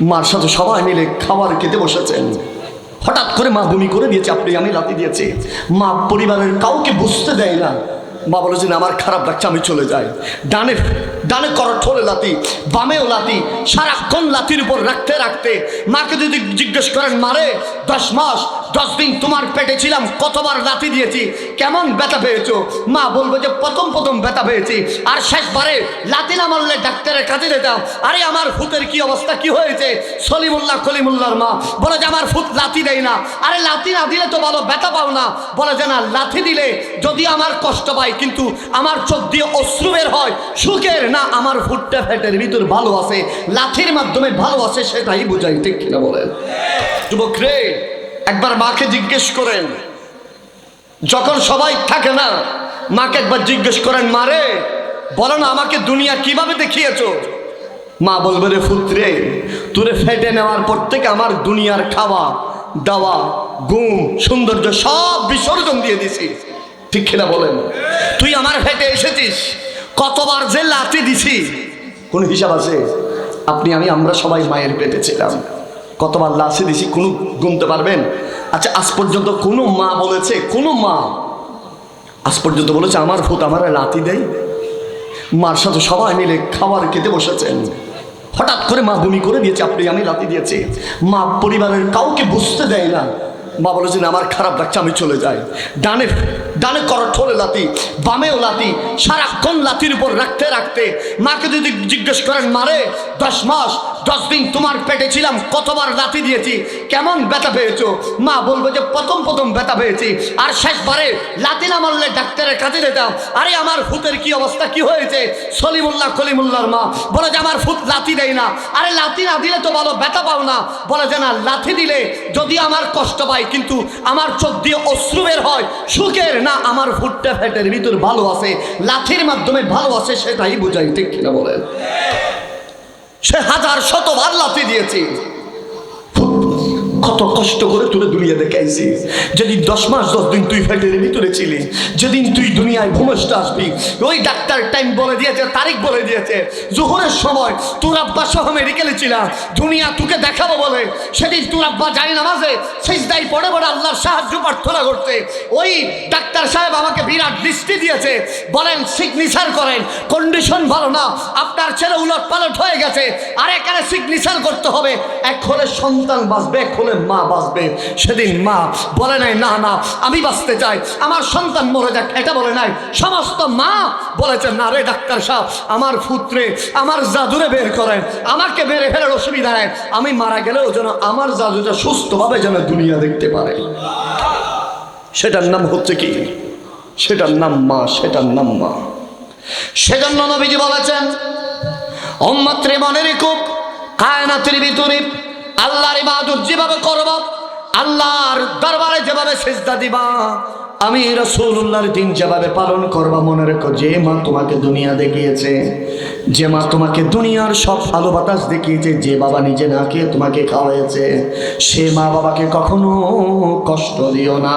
মার সাথে সবাই মিলে খাবার খেতে বসেছেন। হঠাৎ করে মা বমি করে দিয়েছে, আপনি আমি লাতি দিয়েছি। মা পরিবারের কাউকে বুঝতে দেয় না। মা বলেছেন আমার খারাপ লাগছে, আমি চলে যাই। ডানে ডানে করো ঠোলে লাতি বামেও লাতি সারাক্ষণ লাতির উপর রাখতে রাখতে। মাকে যদি জিজ্ঞেস করেন, মারে, দশ মাস দশ দিন তোমার পেটে ছিলাম, কতবার লাতি দিয়েছি, কেমন ব্যথা পেয়েছ? মা বলব যে, প্রথম প্রথম ব্যথা পেয়েছি। আর শেষবারে লাতি না মারলে ডাক্তারের কাছে যেতাম আরে, আমার ফুতের কি অবস্থা? কি হয়েছে? সলিমুল্লাহ, কলিমুল্লাহর মা বলে যে, আমার ফুত লাথি দেয় না। আরে, লাথি না দিলে তো বলো, ব্যথা পাও না। বলে যে, না, লাথি দিলে যদি আমার কষ্ট পাই, কিন্তু আমার চোখ দিয়ে অশ্রু বের হয়, সুখের না, আমার ফুটটা ফ্যাটের ভিতর ভালো আছে লাথির মাধ্যমে ভালো আছে সেটাই বুঝাই ঠিক কিনা বলেন? যুবক রে একবার মাকে জিজ্ঞেস করেন, যখন সবাই থাকে না, মাকে একবার জিজ্ঞেস করেন, মারে, বলো না আমাকে দুনিয়া কীভাবে দেখিয়েছো? মা বলবে, রে ফুত্রে তোরে ফেটে নেওয়ার পর থেকে আমার দুনিয়ার খাওয়া, দাওয়া গুম সৌন্দর্য সব বিসর্জন দিয়ে দিছি। ঠিক কিনা বলেন? তুই আমার ফেটে এসেছিস, কতবার যে লাতি দিছি। কোন হিসাব আছে? আপনি, আমি, আমরা সবাই মায়ের পেটে ছিলাম। কতবার লাশে দিছি, কোনো গুনতে পারবেন? আচ্ছা আজ পর্যন্ত কোনো মা বলেছে, কোনো মা? আজ পর্যন্ত বলেছে, আমার ভূত আমার লাতি দেয়। মার সাথে সবাই মিলে খাবার খেতে বসেছেন। হঠাৎ করে মা বমি করে দিয়েছে, আপনি, আমি লাতি দিয়েছি। মা পরিবারের কাউকে বুঝতে দেয় না। মা বলেছেন আমার খারাপ লাগছে, আমি চলে যাই। ডানে ডানে করো ঠোলে লাতি বামেও লাতি সারাক্ষণ লাতির উপর রাখতে রাখতে মাকে যদি জিজ্ঞেস করেন, মারে, দশ মাস দশ দিন তোমার পেটে ছিলাম, কতবার লাতি দিয়েছি, কেমন ব্যথা পেয়েছ? মা বলব যে, প্রথম প্রথম ব্যথা পেয়েছি। আর শেষবারে লাতি না মারলে ডাক্তারের কাছে যেতাম। আরে, আমার ফুতের কি অবস্থা, কি হয়েছে? সলিমুল্লাহ কলিমুল্লাহর মা বলে যে, আমার ফুত লাথি দেয় না। আরে, লাথি না দিলে তো ভালো, ব্যথা পাও না। বলে যে, না, লাথি দিলে যদি আমার কষ্ট পাই, কিন্তু আমার চোখ দিয়ে অশ্রু বের হয়, সুখের না, আমার ফুটটা ফ্যাটের ভিতর ভালো আছে। লাথির মাধ্যমে ভালো আছে সেটাই বোঝাই, ঠিক কিনা বলেন? সে হাজার শত বার লাফি দিয়েছি। কত কষ্ট করে তুলে দুনিয়া দেখাইছি। যেদিন দশ মাস, দশ দিন তুই ফ্যাটের ভিতরে ছিলি, যেদিন তুই দুনিয়ায় ভূমিষ্ঠ আসবি, ওই ডাক্তার টাইম বলে দিয়েছে, তারিখ বলে দিয়েছে, জোহরের সময় তোর আব্বা সহ মেডিকেলে ছিলাম দুনিয়া তোকে দেখাবো বলে। সেদিন তোর আব্বা যাই নামাজে শেষদাই পড়ে পড়ে আল্লাহর সাহায্য প্রার্থনা করতে ওই ডাক্তার সাহেব আমাকে বিরাট দৃষ্টি দিয়েছে, বলেন সিগনেচার করেন কন্ডিশন ভালো না, আপনার ছেলে উলট পালট হয়ে গেছে, আর এখানে সিগনেচার করতে হবে। এক হলে সন্তান বাঁচবে, এক হলে মা বাঁচবে। সেদিন মা বলে নাই, না না, আমি বাঁচতে চাই। আমার সন্তান মরে যাক, এটা বলে নাই। সমস্ত মা বলেছে, না রে ডাক্তার সাহেব, আমার পুত্রে, আমার জাদুরে বের করেন। আমাকে বেড়ে ফেলার অসুবিধা নেই। আমি মারা গেলেও যেন আমার জাদুটা সুস্থভাবে যেন দুনিয়া দেখতে পারে। সেটার নাম হচ্ছে কি? সেটার নাম মা, সেটার নাম মা। সেজন্য নবীজি বলেছেন অম্মাত্রে মনে রেখুক কায়নাতের ভিতরে আল্লাহর ইবাদত যেভাবে করব, আল্লাহর দরবারে যেভাবে সেজদা দিবা, আমি রসুল্লাহর দিন যেভাবে পালন করবা, মনে রেখো, যে মা তোমাকে দুনিয়া দেখিয়েছে, যে মা তোমাকে দুনিয়ার সব ভালো বাতাস দেখিয়েছে, যে বাবা নিজে না খেয়ে তোমাকে খাওয়াইছে, সে মা বাবাকে কখনো কষ্ট দিও না।